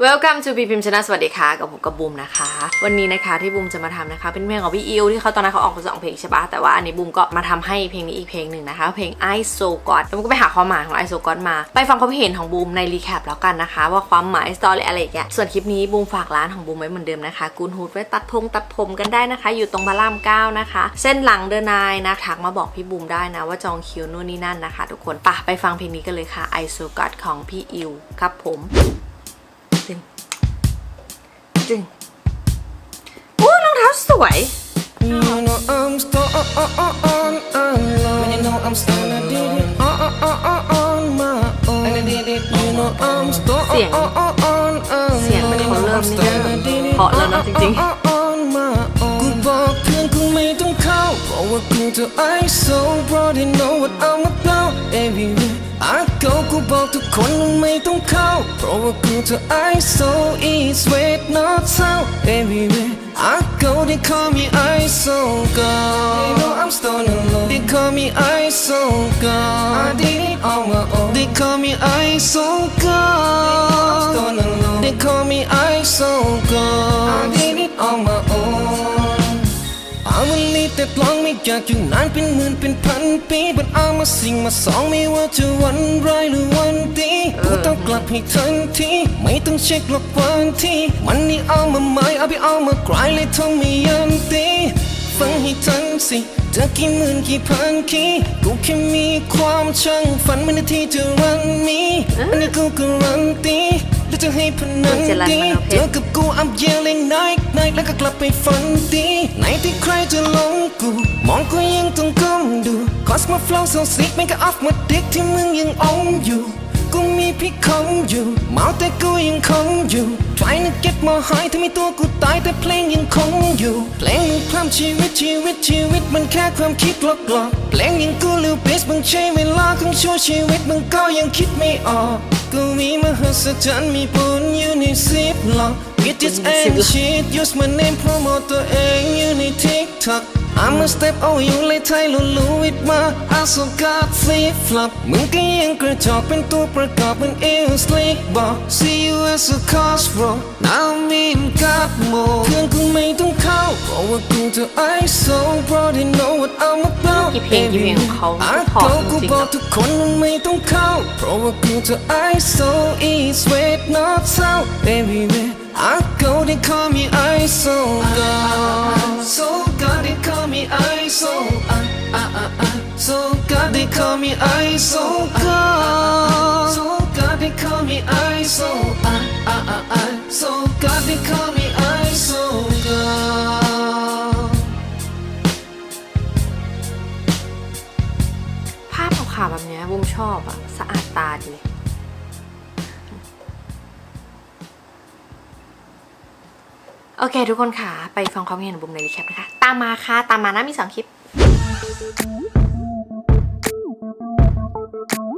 Welcome to พีพิมชนะสวัสดีค่ะกับผมกับบูมนะคะ วันนี้นะคะที่บูมจะมาทำนะคะ เป็นเพลงของพี่อิวที่เขาตอนนั้นเขาออกมาสองเพลงใช่ปะแต่ว่าอันนี้บูมก็มาทำให้เพลงนี้อีกเพลงหนึ่งนะคะ เพลง I So God แล้วบูมก็ไปหาความหมายของ I So God มาไปฟังความเห็นของบูมในรีแคปแล้วกันนะคะ ว่าความหมายสตอรี่อะไรอย่างเงี้ยส่วนคลิปนี้บูมฝากร้านของบูมไว้เหมือนเดิมนะคะกูนฮูดไว้ตัดพงตัดผมกันได้นะคะ อยู่ตรงพระรามเก้านะคะ เส้นหลังเดนายนะทักมาบอกพี่บูมได้นะว่าจองคิวนู่นนี่นั่นนะคะ ทุกคนไปไปฟังเพลงนี้กันเลยค่ะ I So God ของพี่อิวครับผม ตึง จริงอู้รองเท้าสวย You know I'm still on alone. You know I'm still I did it on my own. And I did it. You know I'm still เสียง on alone. เสียงมันเขาเริ่มนี่ก็เพราะแล้วนะจริง on my own. กูบอกเพื่อนกูไม่ต้องเข้าเพราะว่ากูจะ I so broad they know what I'm about everywhere I go กูบอกทุกคนว่าไม่ต้องเข้า เพราะว่ากูจะ I so east west north south everywhere I go they call me I so god They know I'm stone alone They call me I so god I did it on my own They call me I so god Stone alone They call me I so god I did it on my own เอาวันนี้แต่ลองไม่อยากอยู่นานเป็นหมื่นเป็นพันปีบัดเอามาสิ่งมาสองไม่ว่าจะวันร้ายหรือวันดีกูต้องกลั บให้ทันที ไม่ต้องเช็คหรอกวันที่ มันนี่เอามาไหมเอาไปเอามากลายเลยทำไม่ยันตีฟังให้ทันสิจะกี่หมื่นกี่พันคีกูแค่มีความช่างฝันมันนาทีจะรันมีอันนี้กูการันตีแล้วจะให้พนันจะรันดีมันเอาเพชรเจอกับกู I'm yelling night night แล้วก็กลับไปฝันดีไหนที่ใครจะหลงกู มองกูยังต้องก้มดู Cause my flow so sick ไม่ก็ off มาดิกที่มึงยังอมอยู่ กูมีพี่คงอยู่ เมาแต่กูยังคงอยู่ Try to get more high ถ้ามีตัวกูตายแต่เพลงยังคงอยู่ เพลงมันความชีวิตชีวิตชีวิตมันแค่ความคิดหลอกหลอกเพลงยังกูลิวเบสมึงใช้เวลาของชั่วชีวิตมึงก็ยังคิดไม่ออกกูมีมหัศจรรย์มีปุญอยู่ในซิปล็อก Bitches and shit use my name promote ตัวเองอยู่ใน TikTok I'm a step over you เลยไทยลุลูวิดมา I so got flip flop มึงก็ยังกระจอกเป็นตัวประกอบมันเอว slick บอก See you as a cost bro Now I'm in got more เพื่อนกูไม่ต้องเข้าเพราะว่ากูจะ I so bro they know what I'm about กี่เพลงกี่เพลงของเขา I พอ go จ กู ริง บ ๆ อก อะ ทุกคนว่าไม่ต้องเข้า เพราะว่ากูจะ I so east west north south everywhere I go they call me I so so God they call me I so God so God they call me I so I I I I so God they call me I so God ภาพขาวๆแบบเนี้ยบูมชอบอะสะอาดตาดี โอเค ทุกคนค่ะ ไปฟังความเห็นของบูมในรีแคปนะคะ ตามมาค่ะ ตามมานะมีสองคลิป thank you